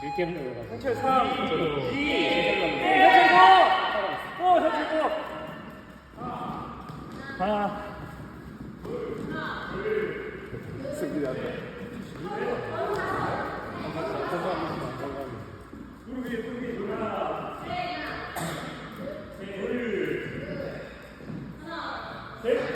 길게 흘려요. 상철 3, 2, 4, 5, 4, 5, 4, 5. 하나, 둘, 승리다. 감사합니다. 하나, 둘, 셋.